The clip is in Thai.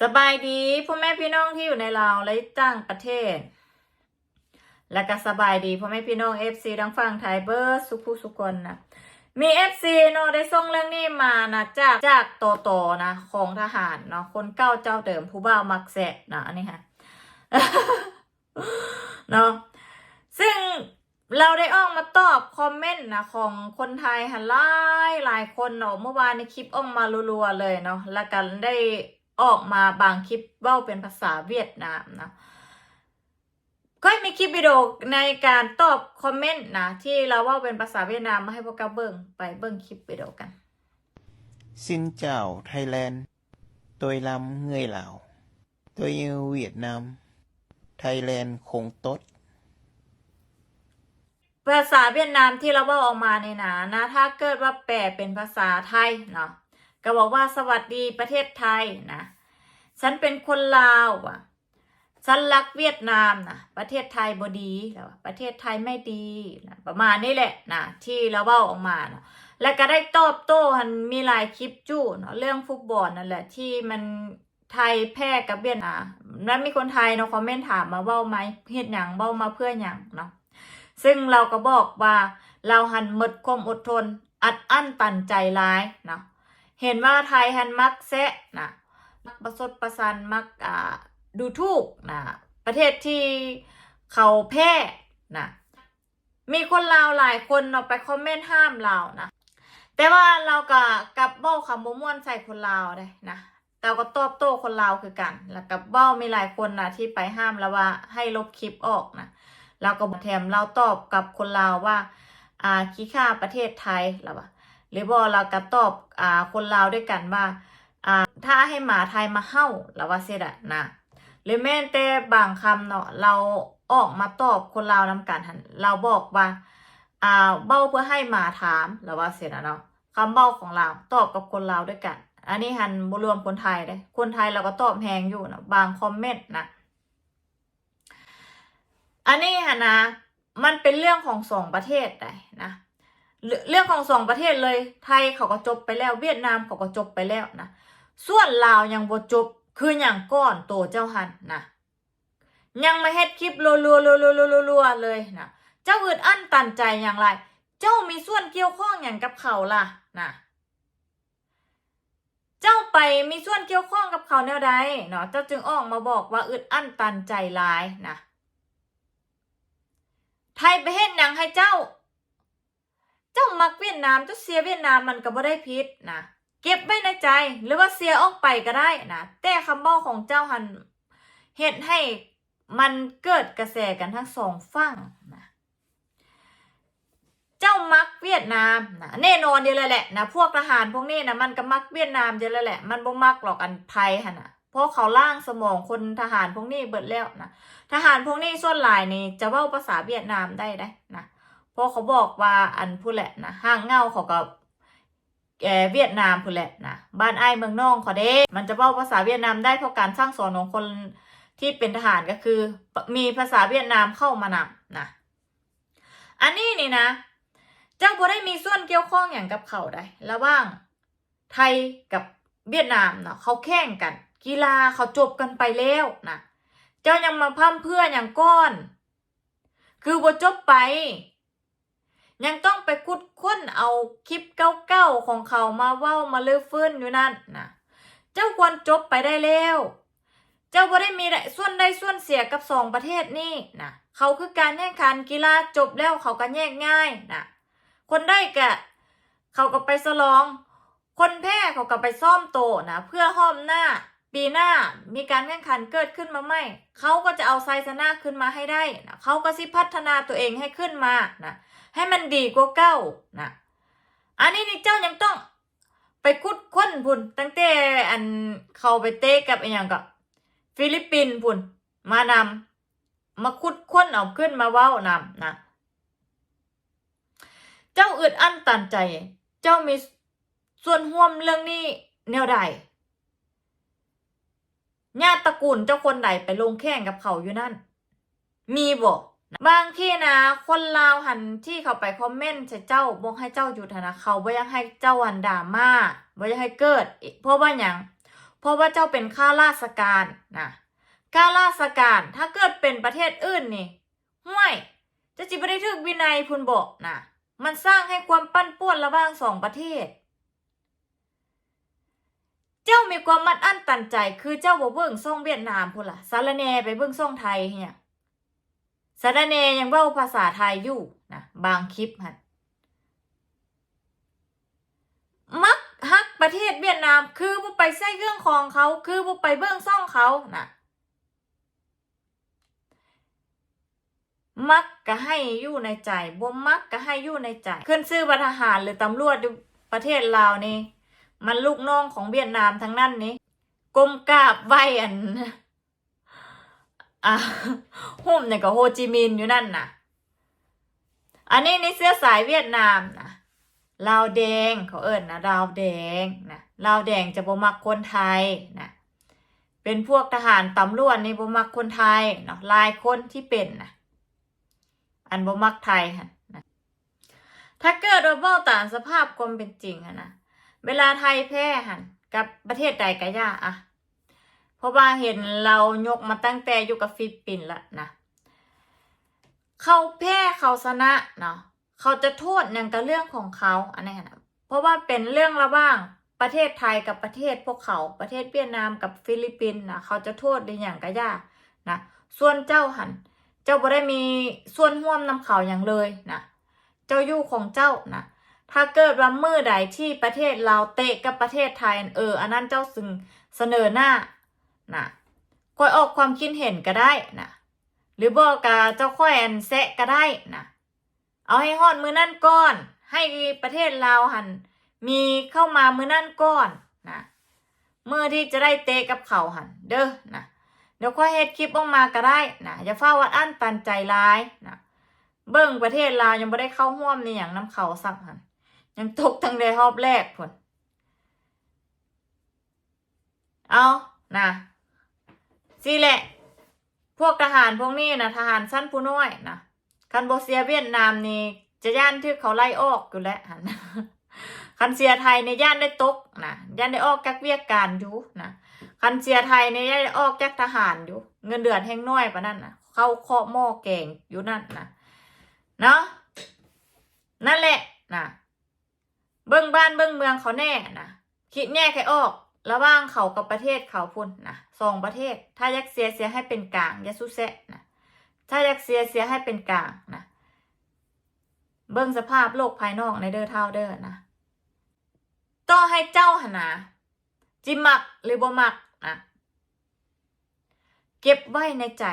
สบายดีพ่อแม่พี่น้องที่อยู่ในลาวและต่างประเทศ และก็สบายดีพ่อแม่พี่น้องเอฟซีทั้งฝั่งไทยเบิร์สุขุสุคนนะมีเอฟซีเนาะได้ส่งเรื่องนี้มานะจากจากโตโตนะของทหารเนาะคนเก้าเจ้าเดิมผู้บ่าวมักแสะนะอันนี้ค่ะเนาะซึ่งเราได้ออกมาตอบคอมเมนต์นะของคนไทยหันหลายหลายคนเนาะเมื่อวานในคลิปออกมารัวๆเลยเนาะแล้วกันได้ ออกมาบางคลิปเว้าเป็นภาษาเวียดนามนะก็มีคลิปวิดีโอในการตอบคอมเมนต์นะที่เราเว่าเป็นภาษาเวียดนามมาให้พวกเราเบิ่งไปเบิ่งคลิปวิดีโอกัน Xin chào Thái Tôi làm người Lào. Tôi yêu Việt Nam. Thái Lan không tốt. ภาษาเวียดนามที่เราเว่าออกมาในหนานะ ถ้าเกิดว่าแปลเป็นภาษาไทยเนาะ ก็บอกว่าสวัสดีประเทศไทยนะฉันเป็นคนลาวอะฉันรักเวียดนามนะประเทศไทยบดีแล้วประเทศไทยไม่ดีนะประมาณนี้แหละนะที่เราเว่าออกมาเนาะแล้วก็ได้ตอบโต้มันมีหลายคลิปจู้เนาะเรื่องฟุตบอลนั่นแหละที่มันไทยแพ้กับเวียดนามแล้วมีคนไทยเนาะคอมเมนต์ถามมาเว่าไหมเฮ็ดหยังเว้ามาเพื่อหยังเนาะซึ่งเราก็บอกว่าเราหันหมดความอดทนอัดอั้นตันใจร้ายเนาะ เห็นว่าไทยหันมักแซะนะมักประสดประสันมักอ่าดูถูกนะประเทศที่เขาแพ้นะมีคนลาวหลายคนเนาไปคอมเมนต์ห้ามเรานะ แต่ว่าเราก็กับเบ้าคำบ่ม่วนใส่คนลาวได้นะเราก็ตอบโต้คนลาวคือกัน แล้วกับเบ้ามีหลายคนนะที่ไปห้ามแล้วว่าให้ลบคลิปออกนะเราก็แถมเราตอบกับคนลาวว่า อ่าขี้ข้าประเทศไทยแล้วว่า หรือบ่เราก็ตอบอ่าคนลาวด้วยกันว่าอ่าถ้าให้หมาไทยมาเฮ้าแล้วว่าเสร็จอะนะหรือแม้แต่บางคำเนาะเราออกมาตอบคนลาวนำกันหันเราบอกว่าอ่าเบ้าเพื่อให้หมาถามแล้วว่าเสร็จอะเนาะคำเบ้าของเราตอบกับคนลาวด้วยกัน อันนี้หันบรวมคนไทยเด้คนไทยเราก็ตอบแหงอยู่นะบางคอมเมนต์นะอันนี้ฮะนะ มันเป็นเรื่องของสองประเทศได้นะ เรื่องของสองประเทศเลย ไทยเขาก็จบไปแล้ว เวียดนามเขาก็จบไปแล้วนะ ส่วนลาวยังบ่จบ คืออย่างก้อนโตเจ้าหันนะ ยังมาเฮ็ดคลิปรัวๆๆๆๆเลยนะ เจ้าอึดอั้นตันใจอย่างไร เจ้ามีส่วนเกี่ยวข้องอย่างกับเขาล่ะนะเจ้าไปมีส่วนเกี่ยวข้องกับเขาแนวใดเนาะเจ้าจึงออกมาบอกว่าอึดอั้นตันใจร้ายนะไทยไปเฮ็ดหยังให้เจ้า เจ้ามักเวียดนามเจ้าเสียเวียดนามมันก็บ่ได้พิษนะเก็บไว้ในใจหรือว่าเสียออกไปก็ได้นะแต่คำบอกของเจ้าหันเฮ็ดให้มันเกิดกระแสกันทั้งสองฝั่งนะเจ้ามักเวียดนามนะแน่นอนเดียวเลยแหละนะพวกทหารพวกนี้นะมันก็มักเวียดนามเดียวเลยแหละมันบ่มักหรอกอันไทยหั่นะเพราะเขาล่างสมองคนทหารพวกนี้เบิดแล้วนะทหารพวกนี้ส่วนหลายนี่จะเว้าภาษาเวียดนามได้ได้นะ เพราะเขาบอกว่าอันผู้แหละนะห้างเงาเขาก็แอเวียดนามผู้แหละนะบ้านไอ้ายเมืองน้องเขาเด้ มันจะเว้าภาษาเวียดนามได้เพราะการสร้างสอนของคนที่เป็นทหารก็คือ มีภาษาเวียดนามเข้ามานำนะอันนี้นี่นะ เจ้าบ่ได้มีส่วนเกี่ยวข้องอย่างกับเขาได้ระหว่างไทยกับเวียดนามเนาะเขาแข่งกัน กีฬาเขาจบกันไปแล้วนะเจ้ายังมาพั่มเพื่ออย่างก้อน คือบ่จบไป ยังต้องไปคุดค้นเอาคลิปเก่าๆของเขามาเว้ามาเลือฟื้นอยู่นั่นนะเจ้าควรจบไปได้แล้ว เจ้าบ่ได้มีได้ส่วนได้ส่วนเสียกับสองประเทศนี่นะเขาคือการแข่งขันกีฬาจบแล้วเขาก็แยกง่ายนะคนได้กะเขาก็ไปสลอง คนแพ้เขาก็ไปซ่อมโตนะเพื่อห้อมหน้า ปีหน้ามีการแข่งขันเกิดขึ้นมาใหมเขาก็จะเอาไซชนะขึ้นมาให้ได้นะเขาก็สิพัฒนาตัวเองให้ขึ้นมานะให้มันดีกว่าเก้านะอันนี้นี่เจ้ายังต้องไปคุดค้นพุ่นตั้งแต่อันเขาไปเตะกับอย่างกับฟิลิปปินส์พุ่นมานำมาคุดค้นเอาขึ้นมาเว้านำนะเจ้าอึดอั้นตันใจ เจ้ามีส่วนร่วมเรื่องนี้แนวใด ญาติตระกูลเจ้าคนใดไปลงแข่งกับเขาอยู่นั่น มีบ่บางที่นะ คนลาวหันที่เขาไปคอมเมนต์ใส่เจ้าบอกให้เจ้าหยุดหั้นนะเขาบ่อยากให้เจ้าหันดาม่าบ่อยากให้เกิด เพราะว่าหยังเพราะว่าเจ้าเป็นข้าราชการนะข้าราชการถ้าเกิดเป็นประเทศอื่นนี่ห่วยจะจิบ่ได้ถึกวินัยพุนบอกนะมันสร้างให้ความปั้นป่วนระหว่างสองประเทศ เจ้ามีความมัดอั้นตันใจ คือเจ้าบ่เบิ่งส่งเวียดนามพุ่นล่ะสารแนไปเบิ่งส่งไทยเนี่ยสารแนยังเว้าภาษาไทยอยู่นะบางคลิปหั่นมักฮักประเทศเวียดนาม คือบ่ไปใส่เครื่องของเขา คือบ่ไปเบิ่งซ่องเขานะมักก็ให้อยู่ในใจบ่มักก็ให้อยู่ในใจ ขึ้นชื่อว่าทหารหรือตำรวจประเทศลาวนี่ มันลูกน้องของเวียดนามทั้งนั้นนี่กลมกราบไหวอันอะหุ่มเนี่ยก็โฮจิมินห์อยู่นั่นน่ะ อันนี้ในเสื้อสายเวียดนามนะลาวแดงเขาเอิ้นนะลาวแดงนะลาวแดงจะบ่มักคนไทยนะเป็นพวกทหารตำรวจนี่บ่มักคนไทยเนาะลายคนที่เป็นนะอันบ่มักไทยหั่นะถ้าเกิดว่าเว้าตามสภาพความเป็นจริงอะนะ เวลาไทยแพ้หันกับประเทศใดก็ยากอะเพราะว่าเห็นเรายกมาตั้งแต่อยู่กับฟิลิปปินส์ละนะเขาแพ้เขาชนะเนาะเขาจะโทษอย่างกับเรื่องของเขาอันนี้นะเพราะว่าเป็นเรื่องระหว่างประเทศไทยกับประเทศพวกเขาประเทศเวียดนามกับฟิลิปปินส์นะเขาจะโทษในอย่างก็ยากนะส่วนเจ้าหัน เจ้าบ่ได้มีส่วนร่วมนำเขาอย่างเลยนะเจ้าอยู่ของเจ้านะ ถ้าเกิดว่ามือใดที่ประเทศลาวเตะกับประเทศไทยเอออันนั้นเจ้าซึ่งเสนอหน้านะค่อยออกความคิดเห็นก็ได้นะหรือบอกกาเจ้าค่อยอันแซะก็ได้นะเอาให้ฮอดมือนั่นก่อน ให้ประเทศลาวหันมีเข้ามามือนั่นก่อนนะเมื่อที่จะได้เตะกับเขาหันเด้อนะเดี๋ยวค่อยเฮ็ดคลิปออกมาก็ได้นะอย่าเฝ้าวัดอั้นตันใจร้ายนะเบิ่งประเทศลาวยังไม่ได้เข้าร่วมในอย่างน้ำเขาสักหัน ยังตกตั้งแต่รอบแรกพุ่นเอานะสิแหละ พวกทหารพวกนี้นะทหารสั้นผู้น้อยนะคันโบเซียเวียดนามนี่จะย่านที่เขาไล่ออกอยู่แล้วหันคันเซียไทยในย่านได้ตกนะย่านได้ออกจากเวียกการอยู่นะคันเซียไทยในย่านได้ออกจากทหารอยู่ เงินเดือนแห้งน้อยปะนั่นนะเข้าเคาะหม้อแกงอยู่นั่นนะเนาะนั่นแหละนะ เบิ้งบ้านเบิ้งเมืองเขาแน่นะคิดแน่แค่ออกระหว่างเขากับประเทศเขาพุ่นนะสองประเทศ ถ้ายักเสียเสียให้เป็นกลางอยาสุเซะนะถ้ายักเสียเสียให้เป็นกลางนะเบิ้งสภาพโลกภายนอกในเด้อเท่าเด้อนะต้องให้เจ้าหนนะจิมักหรือบ่มักนะเก็บไว้ในใจ